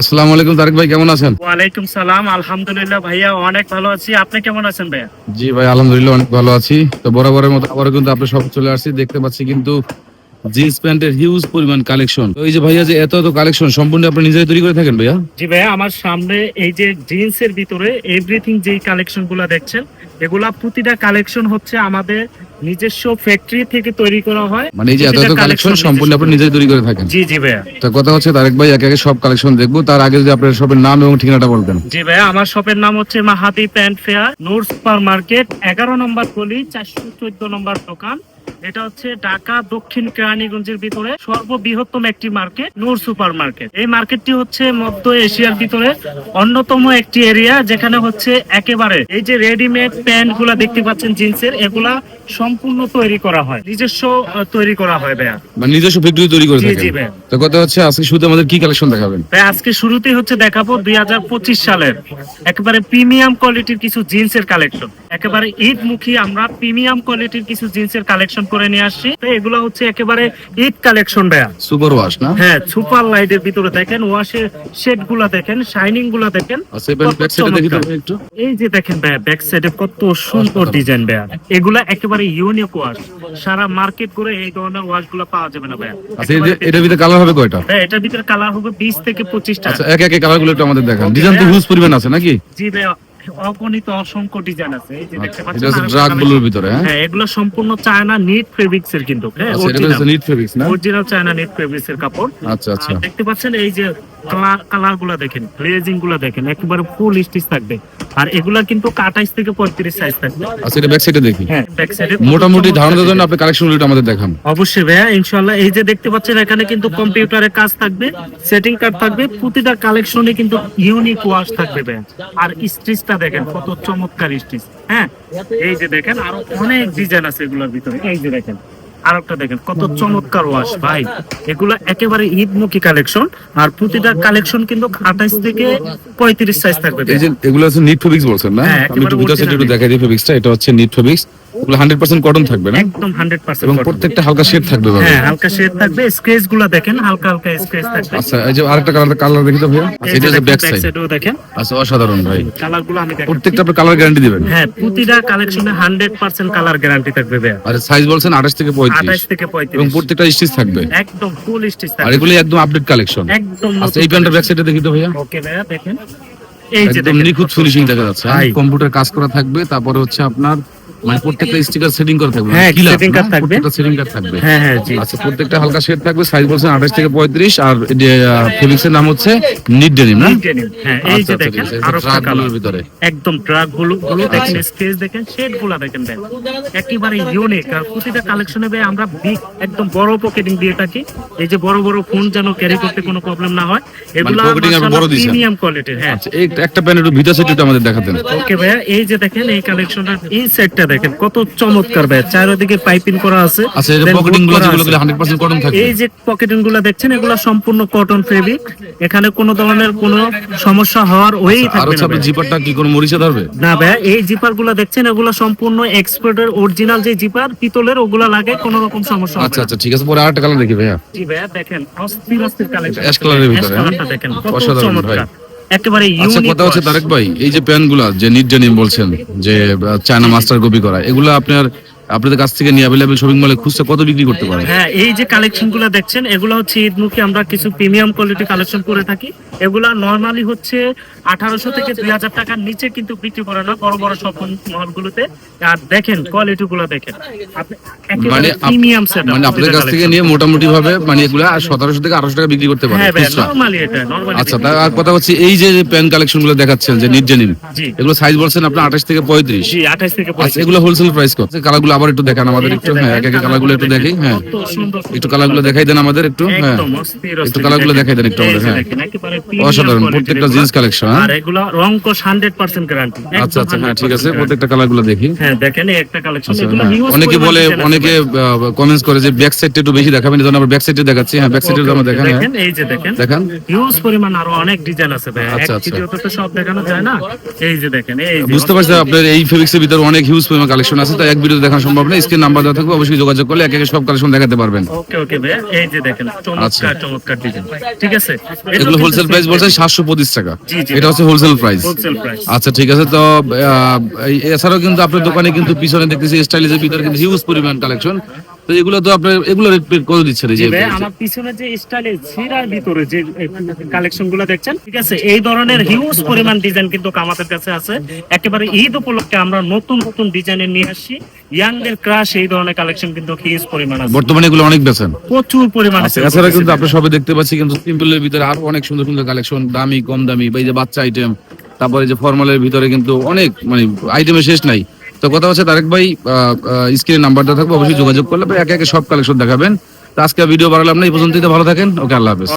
আসসালামু আলাইকুম তারেক ভাই কেমন আছেন? ওয়ালাইকুম সালাম আলহামদুলিল্লাহ ভাইয়া অনেক ভালো আছি। আপনি কেমন আছেন ভাইয়া? জি ভাই আলহামদুলিল্লাহ অনেক ভালো আছি। তো বরাবরের মতো আবারও কিন্তু আপনি সব চলে আসছি। দেখতে পাচ্ছি কিন্তু জিন্স প্যান্টের হিউজ পরিমাণ কালেকশন এই যে ভাইয়া যে এত এত কালেকশন সম্পূর্ণ আপনি নিজেই তৈরি করে থাকেন ভাইয়া? জি ভাইয়া আমার সামনে এই যে জিন্সের ভিতরে এভরিথিং যেই কালেকশনগুলা দেখছেন এগুলা প্রতিটা কালেকশন হচ্ছে আমাদের নিজস্ব ফ্যাক্টরি থেকে তৈরি করা হয়। মানে এই যে এত এত কালেকশন সম্পূর্ণ আপনি নিজে নিজেই তৈরি করে থাকেন? জি জি ভাইয়া। তো কথা হচ্ছে তারেক ভাই একে একে সব কালেকশন দেখব। তার আগে যদি আপনার শপের নাম এবং ঠিকানাটা বলবেন জি ভাইয়া আমার শপের নাম হচ্ছে Mahadi pant fair Noor super market এগারো নম্বর গলি চারশো চোদ্দ নম্বর দোকান। এটা হচ্ছে ঢাকা দক্ষিণ কেরানীগঞ্জের ভিতরে সর্ববৃহত্তম একটি মার্কেট, নূর সুপার মার্কেট। এই মার্কেটটি হচ্ছে মধ্য এশিয়ার ভিতরে অন্যতম একটি এরিয়া যেখানে হচ্ছে একেবারে এই যে রেডিমেড প্যান্টগুলা দেখতে পাচ্ছেন জিন্সের, এগুলা সম্পূর্ণ তৈরি করা হয়। নিজস্ব তৈরি করা হয় ভাইয়া। মানে নিজস্ব ফ্যাক্টরি তৈরি করে জি, জি, থাকেন তো কথা হচ্ছে আজকে শুধু আমাদের কি কালেকশন দেখাবেন? তাই আজকে শুরুতেই হচ্ছে দেখাবো দুই সালের। একেবারে প্রিমিয়াম কোয়ালিটির কিছু জিন্সের কালেকশন একেবারে ঈদ মুখী আমরা প্রিমিয়াম কোয়ালিটির কিছু জিন্সের কালেকশন করে নিয়ে আসছি। তো এগুলো হচ্ছে একেবারে ঈদ কালেকশন ভাইয়া। সুপার ওয়াশ না? হ্যাঁ সুপার লাইটের ভিতরে দেখেন ওয়াশের শেডগুলা দেখেন শাইনিংগুলা দেখেন। আচ্ছা এই যে দেখেন ভাইয়া ব্যাক সাইডে কত সুন্দর ডিজাইন ভাইয়া। এগুলা একেবারে ইউনিক ওয়াশ সারা মার্কেট করে এই ধরনের ওয়াশগুলা পাওয়া যাবে না ভাইয়া। আচ্ছা এটার ভিতরে কালার হবে কয়টা? হ্যাঁ, এটার ভিতরে কালার হবে বিশ থেকে পঁচিশটা আচ্ছা এক এক কালারগুলো একটু আমাদের দেখান। ডিজাইন তো। হিউজ পরিমাণ আছে নাকি? জি ভাইয়া অগণিত অসংখ্য ডিজাইন আছে। এই যে দেখতে আচ্ছা, পাচ্ছেন এটা ড্রাগ। ব্লুর ভিতরে হ্যাঁ? হ্যাঁ এগুলো সম্পূর্ণ চায়না নিট ফেব্রিক্স এর কিন্তু হ্যাঁ হচ্ছে নিট ফেব্রিক্স না? অরিজিনাল চায়না নিট ফেব্রিক্স এর কাপড়। আচ্ছা আচ্ছা। দেখতে পাচ্ছেন এই যে কালারগুলা দেখেন গ্লেজিংগুলা দেখেন একেবারে ফুল স্টিচ থাকবে। আর এগুলা কিন্তু আঠাইশ থেকে পঁয়ত্রিশ সাইজ থাকবে। আচ্ছা এটা ব্যাক সাইডে দেখি। হ্যাঁ ব্যাক সাইডে মোটামুটি ধারণার জন্য আপনি কালেকশনগুলো আমাদের দেখান। অবশ্যই ভাইয়া ইনশাল্লাহ এই যে দেখতে পাচ্ছেন এখানে কিন্তু কম্পিউটারের কাজ থাকবে সেটিং কার্ড থাকবে প্রতিটা কালেকশনে কিন্তু ইউনিক ওয়াশ থাকবে ভাইয়া। আর স্টিচটা দেখেন কত চমৎকার স্টিচ হ্যাঁ এই যে দেখেন আরও অনেক ডিজাইন আছে এগুলোর ভিতরে। এই যে দেখেন আর একটা দেখেন কত চমৎকার ওয়াশ ভাই। এগুলা একেবারে ঈদমুখী কালেকশন আর প্রতিটা কালেকশন কিন্তু আঠাইশ থেকে পঁয়ত্রিশ সাইজ থাকবে। এই যে এগুলো হচ্ছে নিট ফেব্রিক্স বলছেন না? হ্যাঁ, আমি একটু একেবারে একটু দেখাই দিই ফেব্রিক্সটা এটা হচ্ছে নিট ফেব্রিক্স এগুলো হান্ড্রেড পার্সেন্ট কটন থাকবে না? একদম হান্ড্রেড পার্সেন্ট এবং প্রত্যেকটা হালকা শেড থাকবে হ্যাঁ হালকা শেড থাকবে। স্ক্রেচগুলা দেখেন হালকা হালকা স্ক্রেচ থাকবে। আচ্ছা এই যে আরেকটা কালার কালার দেখি তো ভাইয়া। আচ্ছা, এই এটা যে ব্যাক ব্যাক সাইড দেখেন। আচ্ছা অসাধারণ ভাই। কালারগুলো আমি প্রত্যেকটা আপনি কালার গ্যারান্টি দিবেন। হ্যাঁ প্রতিটা কালেকশনে হান্ড্রেড পার্সেন্ট কালার গ্যারান্টি থাকবে ভাইয়া। আর সাইজ বলছেন আঠাশ থেকে পঁয়ত্রিশ। আঠাশ থেকে এবং প্রত্যেকটা স্টিচ থাকবে। একদম ফুল স্টিচ আর এগুলো একদম আপডেট কালেকশন একদম আচ্ছা এই প্যান্টের ব্যাক সাইডে দেখি তো ভাইয়া। ওকে ভাইয়া দেখেন। এই যে একদম নিখুঁত ফিনিশিং দেখা যাচ্ছে। কম্পিউটার কাজ করা থাকবে তারপরে হচ্ছে আপনার মানে প্রত্যেকটা স্টিকার সেটিং করা থাকবে। হ্যাঁ, না? থাকবে। প্রত্যেকটা সেটিং কার্ড থাকবে। হ্যাঁ হ্যাঁ জি। আচ্ছা প্রত্যেকটা হালকা শেড থাকবে সাইজ বলছেন আঠাশ থেকে পঁয়ত্রিশ আর ফেব্রিক্স এর নাম হচ্ছে নিট ডেনিম না? Neat denim, হ্যাঁ এই আচ্ছা, যে আচ্ছা, দেখেন আরও কালার ভিতরে। একদম ট্রাকগুলো গুলো দেখেন আচ্ছা। স্কেচ দেখেন শেডগুলা দেখেন একেবারে ইউনিক আর প্রতিটা কালেকশনে ভাই আমরা big, একদম বড় পকেটিং দিয়ে থাকি। এই যে বড় বড় ফোন যেন ক্যারি করতে কোনো প্রবলেম না হয় এগুলো। প্রিমিয়াম কোয়ালিটির হ্যাঁ। আচ্ছা এই একটা একটু ভিতর সাইড আমাদের দেখাতেন। ওকে ভাইয়া এই যে দেখেন এই কালেকশনটার এই সাইডটা দেখেন কত চমৎকার চারিদিকে পাইপিং করা আছে। আচ্ছা এই পকেটিংগুলো যেগুলো আছে। হান্ড্রেড পার্সেন্ট কটন থাকবে। এই যে পকেটিংগুলো দেখছেন এগুলো সম্পূর্ণ কটন ফেব্রিক এখানে কোনো ধরনের কোনো সমস্যা হওয়ার ওয়েই আচ্ছা, থাকবে না জিপারটা কি কোনো মরিচা ধরবে? না ভাইয়া এই জিপারগুলা দেখছেন এগুলো সম্পূর্ণ এক্সপোর্টের অরিজিনাল যে জিপার পিতলের ওগুলা লাগে কোনো রকম সমস্যা হবে আচ্ছা আচ্ছা ঠিক আছে পরে আরেকটা কালার দেখি ভাইয়া। জি ভাইয়া দেখেন অস্থির অস্থির কালেকশন এর ভিতরে, দেখেন কত অসাধারণ চমৎকার। ভাই। একেবারে আচ্ছা কথা হচ্ছে তারেক ভাই এই যে প্যানগুলা যে নিট বলছেন যে চায়না মাস্টার কপি করা এগুলো আপনার আপনাদের কাছ থেকে নিয়ে অ্যাভেলেবেল শপিং মলে খুচরা কত বিক্রি করতে পারে হ্যাঁ এই যে কালেকশনগুলো দেখছেন এগুলো হচ্ছে ঈদমুখী আমরা কিছু প্রিমিয়াম কোয়ালিটি কালেকশন করে থাকি। এগুলা নর্মালি হচ্ছে আঠারোশো থেকে দুই হাজার টাকার নিচে কিন্তু বিক্রি করে না বড় বড় শপিং মল গুলোতে আর দেখেন কোয়ালিটি গুলো দেখেন। আপনি মানে প্রিমিয়াম সেট মানে আপনাদের কাছ থেকে নিয়ে মোটামুটি ভাবে মানে এগুলা সতেরোশো থেকে আঠারোশো টাকা বিক্রি করতে পারে হ্যাঁ নরমালি এটা নরমালি আচ্ছা তা আর কথা হচ্ছে এই যে প্যান্ট কালেকশনগুলো দেখাচ্ছেন যে ডেনিম জি। এগুলো সাইজ বলছেন আপনার আঠাশ থেকে পঁয়ত্রিশ। জি আঠাশ থেকে আচ্ছা 35 এগুলো হোলসেল প্রাইস কত? কালারগুলো আবার একটু দেখান আমাদের একটু হ্যাঁ এক এক কালারগুলো একটু দেখি হ্যাঁ। একটু কালারগুলো দেখাই দেন আমাদের একটু হ্যাঁ। একটু অস্থির। কালারগুলো দেখাই দেন একটু আমাদের হ্যাঁ। অসাধারণ প্রত্যেকটা জিন্স কালেকশন আর এগুলা রং কোশ হান্ড্রেড পার্সেন্ট গ্যারান্টি আচ্ছা আচ্ছা হ্যাঁ ঠিক আছে প্রত্যেকটা কালারগুলো দেখি। হ্যাঁ দেখেন এই একটা কালেকশন আচ্ছা, এগুলো হ্যাঁ। অনেকে বলে অনেকে কমেন্টস করে যে ব্যাক সাইডটা একটু বেশি দেখাবেন এই জন্য আমরা ব্যাক সাইডে দেখাচ্ছি। হ্যাঁ ব্যাক সাইডে Okay, আমরা দেখান হ্যাঁ। দেখেন এই যে দেখেন। দেখান। হিউজ পরিমাণ আরও অনেক ডিজাইন আছে ভাই। আচ্ছা, আচ্ছা। ভিডিওতে তো সব দেখানো যায় না? এই যে দেখেন এই বুঝতে পারছি আপনার এই ফেব্রিক্সের ভিতরে অনেক হিউজ পরিমাণ কালেকশন আছে তাই এক ভিডিও দেখানো সম্ভব না স্ক্রিন নাম্বার দেওয়া থাকবে অবশ্যই যোগাযোগ করলে এক একে সব কালেকশন দেখাতে পারবেন। ওকে ওকে ভাইয়া এই যে দেখেন আচ্ছা। চমৎকার চমৎকার ডিজাইন ঠিক আছে? এগুলো হোলসেল প্রাইস বলছে সাতশো পঁচিশ টাকা। জি, জি। এটা হচ্ছে হোলসেল প্রাইস হোলসেল প্রাইস আচ্ছা ঠিক আছে তো এছাড়াও কিন্তু আপনার দোকানে কিন্তু পিছনে দেখতেছি স্টাইলিশের ভিতরে কিন্তু হিউজ পরিমাণ কালেকশন তো এগুলো তো আপনার এগুলো রেট কত দিচ্ছেন এই যে আমার পিছনে যে স্টাইলে ছিরার ভিতরে যে কালেকশনগুলো দেখছেন ঠিক আছে? এই ধরনের হিউজ পরিমাণ ডিজাইন কিন্তু আমাদের কাছে আছে। একেবারে ঈদ উপলক্ষে আমরা নতুন নতুন ডিজাইনের নিয়ে আসছি। ইয়াংদের ক্রাশ এই ধরনের কালেকশন কিন্তু হিউজ পরিমাণ আছে। বর্তমানে এগুলো অনেক বেছেন প্রচুর পরিমাণ আচ্ছা এছাড়া কিন্তু আপনার সবে দেখতে পাচ্ছি কিন্তু সিম্পলের ভিতরে আরও অনেক সুন্দর সুন্দর কালেকশন দামি কম দামি বা এই যে বাচ্চা আইটেম তারপরে যে ফর্মালের ভিতরে কিন্তু অনেক মানে আইটেমের শেষ নাই। তো কথা হচ্ছে তারেক ভাই স্ক্রিনে নাম্বারটা থাকবে, অবশ্যই যোগাযোগ করলে একে একে সব কালেকশন দেখাবেন। তো আজকে ভিডিও বাড়ালাম না, এই পর্যন্ত ভালো থাকেন, ওকে আল্লাহ হাফেজ।